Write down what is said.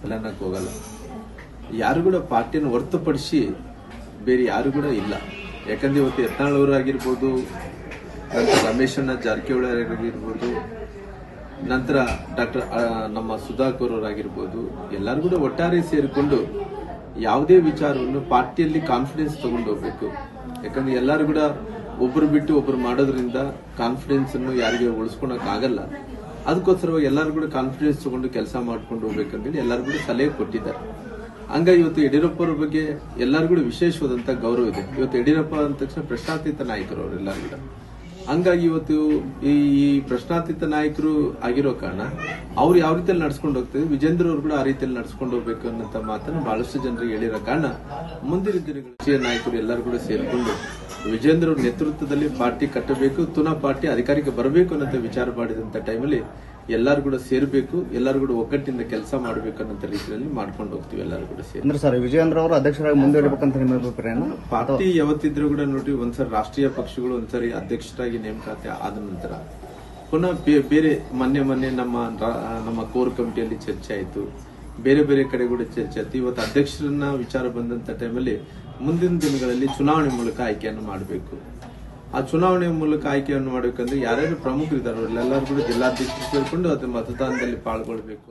ಫಲ ಅನ್ನಕ್ಕೆ ಹೋಗಲ್ಲ. ಯಾರು ಕೂಡ ಪಾರ್ಟಿಯನ್ನು ಹೊರತುಪಡಿಸಿ ಬೇರೆ ಯಾರು ಕೂಡ ಇಲ್ಲ. ಯಾಕಂದ್ರೆ ಇವತ್ತು ಯತ್ನಾಳವರು ಆಗಿರ್ಬೋದು ನಂತರ ರಮೇಶಣ್ಣ ಜಾರಕಿಹೊಳಿ ಆಗಿರ್ಬೋದು, ನಂತರ ಡಾಕ್ಟರ್ ನಮ್ಮ ಸುಧಾಕರ್ ಅವರಾಗಿರ್ಬೋದು, ಎಲ್ಲರೂ ಕೂಡ ಒಟ್ಟಾರೆ ಸೇರಿಕೊಂಡು ಯಾವುದೇ ವಿಚಾರವನ್ನು ಪಾರ್ಟಿಯಲ್ಲಿ ಕಾನ್ಫಿಡೆನ್ಸ್ ತಗೊಂಡು ಹೋಗ್ಬೇಕು. ಯಾಕಂದ್ರೆ ಎಲ್ಲರೂ ಕೂಡ ಒಬ್ಬರು ಬಿಟ್ಟು ಒಬ್ಬರು ಮಾಡೋದ್ರಿಂದ ಕಾನ್ಫಿಡೆನ್ಸ್ ಅನ್ನು ಯಾರಿಗೆ ಉಳಿಸ್ಕೊಳಕ್ ಆಗಲ್ಲ ಅದಕ್ಕೋಸ್ಕರವಾಗಿ ಎಲ್ಲರೂ ಕೂಡ ಕಾನ್ಫಿಡೆನ್ಸ್ ತಗೊಂಡು ಕೆಲಸ ಮಾಡ್ಕೊಂಡು ಹೋಗ್ಬೇಕಂತೇಳಿ ಎಲ್ಲರೂ ಕೂಡ ಸಲಹೆ ಕೊಟ್ಟಿದ್ದಾರೆ. ಹಂಗಾಗಿ ಇವತ್ತು ಯಡಿಯೂರಪ್ಪ ಅವ್ರ ಬಗ್ಗೆ ಎಲ್ಲರಿಗೂ ಕೂಡ ವಿಶೇಷವಾದಂತ ಗೌರವ ಇದೆ. ಇವತ್ತು ಯಡಿಯೂರಪ್ಪ ಅಂದ ತಕ್ಷಣ ಪ್ರಶ್ನಾತೀತ ನಾಯಕರು ಅವರೆಲ್ಲರೂ ಕೂಡ. ಹಂಗಾಗಿ ಇವತ್ತು ಈ ಪ್ರಶ್ನಾತೀತ ನಾಯಕರು ಆಗಿರೋ ಕಾರಣ ಅವ್ರು ಯಾವ ರೀತಿಯಲ್ಲಿ ನಡ್ಸ್ಕೊಂಡು ಹೋಗ್ತೀವಿ, ವಿಜೇಂದ್ರ ಅವರು ಕೂಡ ಆ ರೀತಿಯಲ್ಲಿ ನಡ್ಸ್ಕೊಂಡು ಹೋಗ್ಬೇಕು ಅನ್ನೋ ಮಾತನ್ನು ಬಹಳಷ್ಟು ಜನರಿಗೆ ಹೇಳಿರೋ ಕಾರಣ ಮುಂದಿನ ದಿನಗಳು ನಾಯಕರು ಎಲ್ಲರೂ ಕೂಡ ಸೇರಿಕೊಂಡು ವಿಜೇಂದ್ರ ಅವ್ರ ನೇತೃತ್ವದಲ್ಲಿ ಪಾರ್ಟಿ ಕಟ್ಟಬೇಕು, ತುನಾ ಪಾರ್ಟಿ ಅಧಿಕಾರಕ್ಕೆ ಬರಬೇಕು ಅನ್ನೋ ವಿಚಾರ ಮಾಡಿದಂತ ಟೈಮಲ್ಲಿ ಎಲ್ಲರೂ ಕೂಡ ಸೇರ್ಬೇಕು ಎಲ್ಲರೂ ಕೂಡ ಒಗ್ಗಟ್ಟಿಂದ ಕೆಲಸ ಮಾಡಬೇಕು ಅನ್ನೋ ರೀತಿಯಲ್ಲಿ ಮಾಡ್ಕೊಂಡು ಹೋಗ್ತೀವಿ ಎಲ್ಲರೂ ಕೂಡ ಸೇರಿ. ಅಂದ್ರೆ ಸರ್ ವಿಜಯೇಂದ್ರ ಅವರು ಅಧ್ಯಕ್ಷರಾಗಿ ಮುಂದುವರಿಬೇಕಂತ ನಿಮ್ಮ ಅಭಿಪ್ರಾಯ ಪಾರ್ಟಿ ಯಾವತ್ತಿದ್ರು ಕೂಡ ನೋಡಿ ಒಂದ್ಸರಿ ರಾಷ್ಟ್ರೀಯ ಪಕ್ಷಗಳು ಒಂದ್ಸರಿ ಅಧ್ಯಕ್ಷರಾಗಿ ನೇಮಕಾತಿ ಆದ ನಂತರ ಪುನಃ ಬೇರೆ ಮೊನ್ನೆ ಮೊನ್ನೆ ನಮ್ಮ ನಮ್ಮ ಕೋರ್ ಕಮಿಟಿಯಲ್ಲಿ ಚರ್ಚೆ ಆಯಿತು. ಬೇರೆ ಬೇರೆ ಕಡೆ ಕೂಡ ಚರ್ಚೆ ಆಯ್ತು. ಇವತ್ತು ಅಧ್ಯಕ್ಷರನ್ನ ವಿಚಾರ ಬಂದಂತ ಟೈಮಲ್ಲಿ ಮುಂದಿನ ದಿನಗಳಲ್ಲಿ ಚುನಾವಣೆ ಮೂಲಕ ಆಯ್ಕೆಯನ್ನು ಮಾಡಬೇಕು. ಆ ಚುನಾವಣೆ ಮೂಲಕ ಆಯ್ಕೆಯನ್ನು ಮಾಡಬೇಕಂದ್ರೆ ಯಾರ್ಯಾರು ಪ್ರಮುಖರಿದ್ದಾರೆ ಎಲ್ಲರೂ ಕೂಡ ಜಿಲ್ಲಾಧ್ಯಕ್ಷರು ಸೇರಿಕೊಂಡು ಅದು ಮತದಾನದಲ್ಲಿ ಪಾಲ್ಗೊಳ್ಬೇಕು.